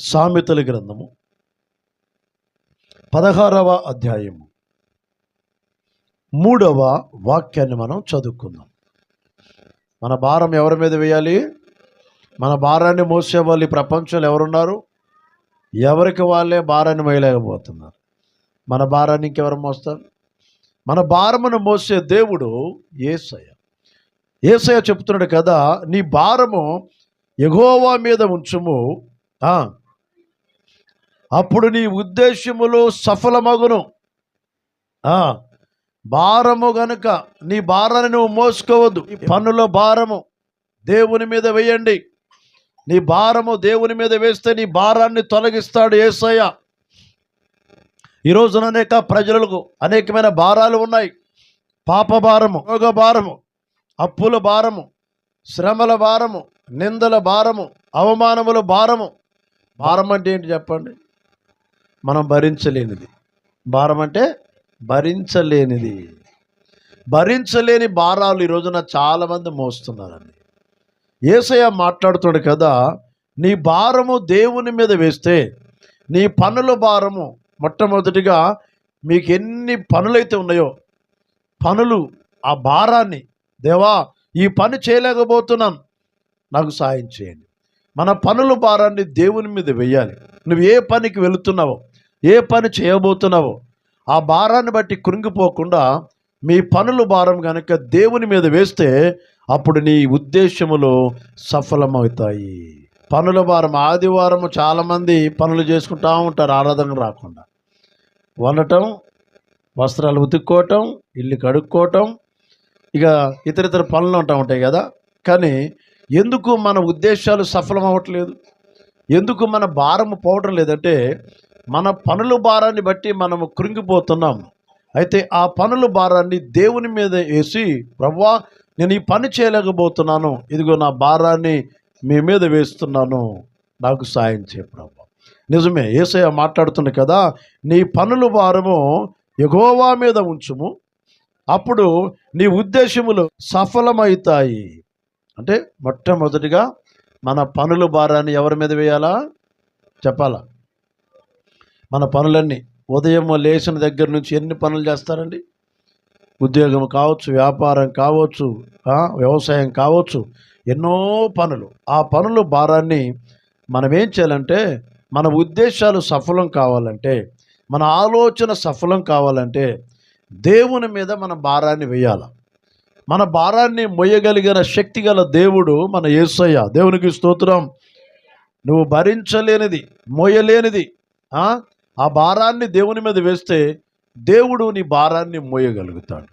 సామెతల గ్రంథము. పదహారవ అధ్యాయము. మూడవ వాక్యాన్ని మనం చదువుకుందాం. మన భారం ఎవరి మీద వేయాలి? మన భారాన్ని మోసే వాళ్ళు ఈ ప్రపంచంలో ఎవరున్నారు? ఎవరికి వాళ్ళే భారాన్ని మోయలేకపోతున్నారు? మన భారాన్ని ఇంకెవరు మోస్తారు? మన భారమును మోసే దేవుడు ఏసయ్య. ఏసయ్య చెప్తున్నాడు కదా నీ భారము ఎగోవా మీద ఉంచుము. అప్పుడు నీ ఉద్దేశములు సఫలమగును. భారము గనుక నీ భారాన్ని నువ్వు మోసుకోవద్దు. ఈ పన్నుల భారము దేవుని మీద వేయండి. నీ భారము దేవుని మీద వేస్తే నీ భారాన్ని తొలగిస్తాడు ఏసయ్య. ఈరోజున అనేక ప్రజలకు అనేకమైన భారాలు ఉన్నాయి. పాప భారము రోగ భారము అప్పుల భారము శ్రమల భారము నిందల భారము అవమానముల భారము. భారం అంటే ఏంటి చెప్పండి? మనం భరించలేనిది. భారం అంటే భరించలేనిది. భరించలేని భారాలు ఈ రోజున చాలామంది మోస్తున్నారండి. ఏసయ్య మాట్లాడుతాడు కదా నీ భారము దేవుని మీద వేస్తే నీ పనుల భారము మొట్టమొదటిగా మీకు ఎన్ని పనులైతే ఉన్నాయో పనులు ఆ భారాన్ని దేవా ఈ పని చేయలేకపోతున్నాను నాకు సాయం చేయండి. మన పనుల భారాన్ని దేవుని మీద వెయ్యాలి. నువ్వు ఏ పనికి వెళుతున్నావో ఏ పని చేయబోతున్నావో ఆ భారాన్ని బట్టి కృంగిపోకుండా మీ పనుల భారం కనుక దేవుని మీద వేస్తే అప్పుడు నీ ఉద్దేశములు సఫలమవుతాయి. పనుల భారం ఆదివారం చాలామంది పనులు చేసుకుంటూ ఉంటారు ఆరాధన రాకుండా. వండటం వస్త్రాలు ఉతుక్కోవటం ఇల్లు కడుక్కోవటం ఇక ఇతర ఇతర పనులు ఉంటా ఉంటాయి కదా. కానీ ఎందుకు మన ఉద్దేశాలు సఫలం అవ్వట్లేదు? ఎందుకు మన భారం పోవటం లేదంటే మన పనుల భారాన్ని బట్టి మనము కృంగిపోతున్నాం అయితే ఆ పనుల భారాన్ని దేవుని మీద వేసి ప్రవ్వా నేను ఈ పని చేయలేకపోతున్నాను. ఇదిగో నా భారాన్ని మీ మీద వేస్తున్నాను. నాకు సాయం చేయ ప్రభా నిజమే ఏసయ్య మాట్లాడుతుంది కదా నీ పనుల భారము ఎగోవా మీద ఉంచుము. అప్పుడు నీ ఉద్దేశములు సఫలమవుతాయి. అంటే మొట్టమొదటిగా మన పనుల భారాన్ని ఎవరి మీద వేయాలా? చెప్పాలా? మన పనులన్నీ ఉదయం లేచిన దగ్గర నుంచి ఎన్ని పనులు చేస్తారండి? ఉద్యోగం కావచ్చు వ్యాపారం కావచ్చు వ్యవసాయం కావచ్చు ఎన్నో పనులు. ఆ పనుల భారాన్ని మనం ఏం చేయాలంటే మన ఉద్దేశాలు సఫలం కావాలంటే మన ఆలోచన సఫలం కావాలంటే దేవుని మీద మన భారాన్ని వేయాలి? మన భారాన్ని మొయ్యగలిగిన శక్తి గల దేవుడు మన యేసయ్య దేవునికి స్తోత్రం. నువ్వు భరించలేనిది మోయలేనిది ఆ? ఆ భారాన్ని దేవుని మీద వేస్తే దేవుడు నీ భారాన్ని మోయగలుగుతాడు.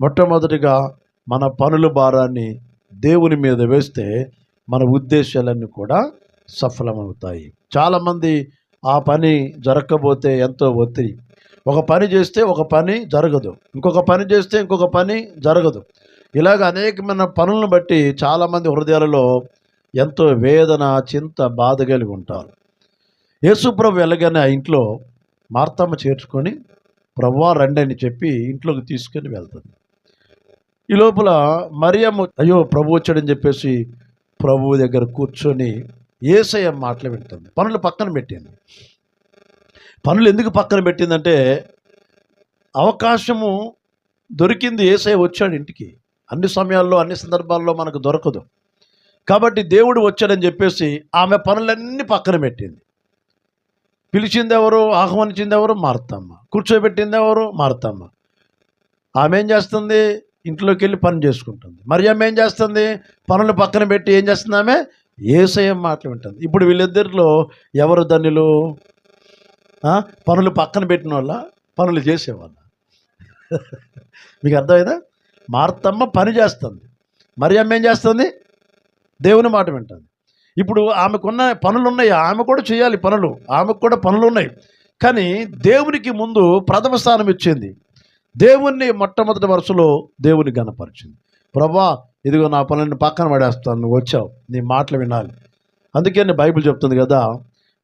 మొట్టమొదటిగా మన పనుల భారాన్ని దేవుని మీద వేస్తే మన ఉద్దేశాలన్నీ కూడా సఫలమవుతాయి. చాలామంది ఆ పని జరగకపోతే ఎంతో ఒత్తిడి. ఒక పని చేస్తే ఒక పని జరగదు. ఇంకొక పని చేస్తే ఇంకొక పని జరగదు. ఇలాగ అనేకమైన పనులను బట్టి చాలామంది హృదయాలలో ఎంతో వేదన చింత బాధ కలిగి ఉంటారు. యేసుప్రభు వెళ్ళగానే ఆ ఇంట్లో మార్తమ్మ చేర్చుకొని ప్రవ్వా రండి అని చెప్పి ఇంట్లోకి తీసుకొని వెళ్తుంది. ఈ లోపల మరియమ్మ అయ్యో ప్రభు వచ్చాడని చెప్పేసి ప్రభువు దగ్గర కూర్చొని ఏసయ్య మాటలు వింటుంది. పనులు పక్కన పెట్టింది. పనులు ఎందుకు పక్కన పెట్టిందంటే అవకాశము దొరికింది ఏసై వచ్చాడు ఇంటికి. అన్ని సమయాల్లో అన్ని సందర్భాల్లో మనకు దొరకదు. కాబట్టి దేవుడు వచ్చాడని చెప్పేసి ఆమె పనులన్నీ పక్కన పెట్టింది. పిలిచింది ఎవరు ఆహ్వానించింది ఎవరు మారుతామ్మ. కూర్చోబెట్టింది ఎవరు మారుతామ్మ. ఆమె ఏం చేస్తుంది? ఇంట్లోకి వెళ్ళి పని చేసుకుంటుంది. మరి ఆమె ఏం చేస్తుంది? పనులు పక్కన పెట్టి ఏం చేస్తుంది ఆమె? ఏసయం మాటలు వింటుంది. ఇప్పుడు వీళ్ళిద్దరిలో ఎవరు ధనులు? పనులు పక్కన పెట్టిన వాళ్ళ పనులు చేసేవాళ్ళ. మీకు అర్థమైందా? మార్తమ్మ పని చేస్తుంది. మరి అమ్మ ఏం చేస్తుంది? దేవుని మాట వింటుంది. ఇప్పుడు ఆమెకున్న పనులు ఉన్నాయి ఆమె కూడా చేయాలి పనులు. ఆమెకు కూడా పనులు ఉన్నాయి కానీ దేవునికి ముందు ప్రథమ స్థానం ఇచ్చింది. దేవుణ్ణి మొట్టమొదటి వరుసలో దేవుని గణపరిచింది. ప్రభా ఇదిగో నా పనులను పక్కన పడేస్తాను. నువ్వు వచ్చావు. నీ మాటలు వినాలి. అందుకే నేను బైబిల్ చెప్తుంది కదా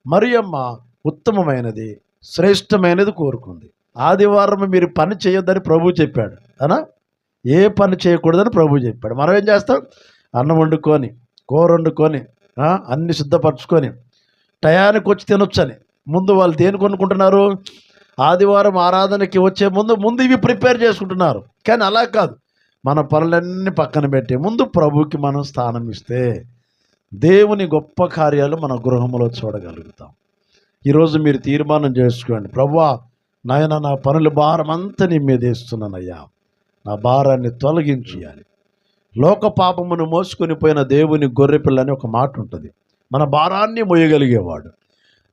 మరియమ్మ ఉత్తమమైనది శ్రేష్టమైనది కోరుకుంది. ఆదివారం మీరు పని చేయొద్దని ప్రభు చెప్పాడు. అనా? ఏ పని చేయకూడదని ప్రభు చెప్పాడు. మనం ఏం చేస్తాం? అన్నం వండుకొని కూర వండుకొని అన్ని సిద్ధపరచుకొని టయానికి వచ్చి తినొచ్చని. ముందు వాళ్ళు దేని కొనుక్కుంటున్నారు? ఆదివారం ఆరాధనకి వచ్చే ముందు ముందు ఇవి ప్రిపేర్ చేసుకుంటున్నారు. కానీ అలా కాదు. మన పనులన్నీ పక్కన పెట్టి ముందు ప్రభుకి మనం స్థానం ఇస్తే దేవుని గొప్ప కార్యాలు మన గృహంలో చూడగలుగుతాం. ఈరోజు మీరు తీర్మానం చేసుకోండి. ప్రభా నాయన నా పనుల భారం అంతా నీ మీద వేస్తున్నానయ్యా. నా భారాన్ని తొలగించేయాలి. లోక పాపమును మోసుకొని పోయిన దేవుని గొర్రెపిల్ల అని ఒక మాట ఉంటుంది. మన భారాన్ని మోయగలిగేవాడు.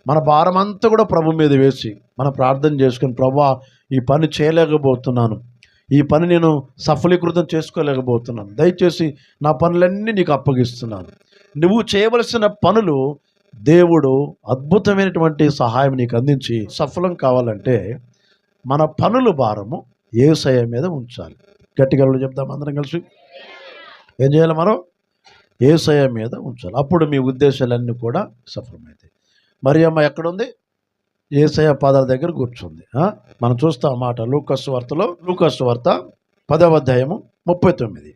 మన భారం అంతా కూడా ప్రభు మీద వేసి మనం ప్రార్థన చేసుకుని ప్రభా ఈ పని చేయలేకపోతున్నాను. ఈ పని నేను సఫలీకృతం చేసుకోలేకపోతున్నాను. దయచేసి నా పనులన్నీ నీకు అప్పగిస్తున్నాను. నువ్వు చేయవలసిన పనులు దేవుడు అద్భుతమైనటువంటి సహాయం నీకు అందించి సఫలం కావాలంటే మన పనుల భారము ఏసయ మీద ఉంచాలి. గట్టిగా చెప్తాం అందరం కలిసి. ఏం చేయాలి మనం? ఏసయ మీద ఉంచాలి. అప్పుడు మీ ఉద్దేశాలన్నీ కూడా సఫలమవుతాయి. మరి అమ్మ ఎక్కడుంది? ఏసయ పాదాల దగ్గర కూర్చుంది. మనం చూస్తాం మాట లూకస్ వార్తలో. లూకస్ వార్త పదవ అధ్యాయము ముప్పై తొమ్మిది.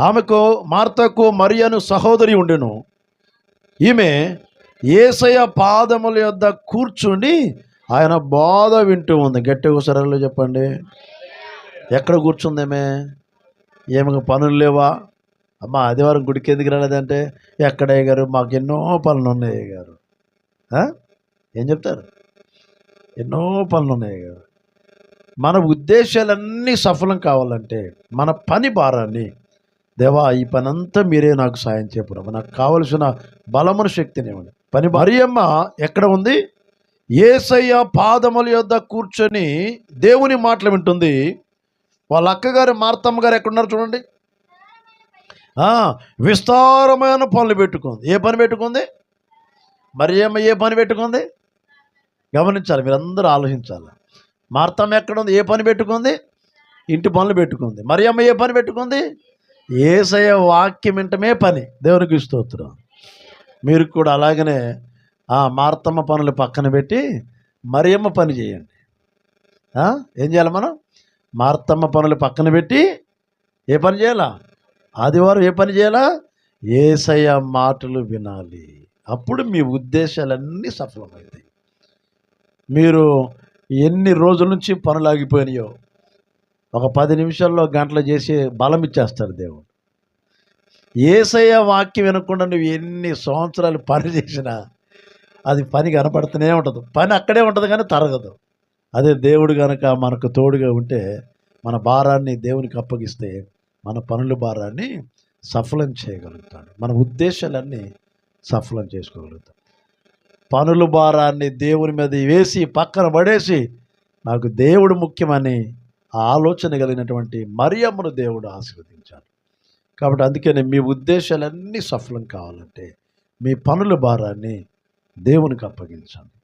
ఆమెకు మార్తకు మరియను సహోదరి ఉండెను. ఈమె ఏసయ పాదముల యొద్ద కూర్చుని ఆయన బాధ వింటూ ఉంది. గట్టిగా సరళ చెప్పండి. ఎక్కడ కూర్చుందేమే ఏమి పనులు లేవా? అమ్మ ఆదివారం గుడికి ఎందుకు రాలేదంటే ఎక్కడయ్య గారు మాకు ఎన్నో పనులు ఉన్నాయి గారు ఏం చెప్తారు? ఎన్నో పనులు ఉన్నాయి గారు మన ఉద్దేశాలన్నీ సఫలం కావాలంటే మన పని భారాన్ని దేవా ఈ పని అంతా మీరే నాకు సాయం చేయప్పుడు నాకు కావలసిన బలమున శక్తిని ఇవ్వండి. పని మరియమ్మ ఎక్కడ ఉంది? ఏసయ్య పాదముల యొద్ద కూర్చొని దేవుని మాటలు వింటుంది. వాళ్ళ అక్కగారు మార్తమ్మ గారు ఎక్కడున్నారు చూడండి. విస్తారమైన పనులు పెట్టుకుంది. ఏ పని పెట్టుకుంది? మరియమ్మ ఏ పని పెట్టుకుంది? గమనించాలి మీరందరూ ఆలోచించాలి. మార్తమ్మ ఎక్కడుంది ఏ పని పెట్టుకుంది? ఇంటి పనులు పెట్టుకుంది. మరియమ్మ ఏ పని పెట్టుకుంది? ఏసయ వాక్యం వింటమే పని. దేవునికి స్తోత్రం. మీరు కూడా అలాగనే ఆ మార్తమ్మ పనులు పక్కన పెట్టి మరియమ్మ పని చేయండి. ఏం చేయాలి మనం? మార్తమ్మ పనులు పక్కన పెట్టి ఏ పని చేయాలా? ఆదివారం ఏ పని చేయాలా? ఏసయ మాటలు వినాలి. అప్పుడు మీ ఉద్దేశాలన్నీ సఫలమవుతాయి. మీరు ఎన్ని రోజుల నుంచి పనులు ఆగిపోయినాయో ఒక పది నిమిషాల్లో గంటలు చేసి బలం ఇచ్చేస్తాడు దేవుడు. ఏసయ్య వాక్యం వినకుండా నువ్వు ఎన్ని సంవత్సరాలు పని చేసినా అది పని కనపడుతూనే ఉంటుంది. పని అక్కడే ఉంటుంది కానీ తరగదు. అదే దేవుడు కనుక మనకు తోడుగా ఉంటే మన భారాన్ని దేవునికి అప్పగిస్తే మన పనుల భారాన్ని సఫలం చేయగలుగుతాడు. మన ఉద్దేశాలన్నీ సఫలం చేసుకోగలుగుతాం పనుల భారాన్ని దేవుని మీద వేసి పక్కన పడేసి నాకు దేవుడు ముఖ్యమని ఆలోచన కలిగినటువంటి మరియమ్మను దేవుడు ఆశీర్వదించాడు. కాబట్టి అందుకనే మీ ఉద్దేశాలన్నీ సఫలం కావాలంటే మీ పనుల భారాన్ని దేవునికి అప్పగించండి.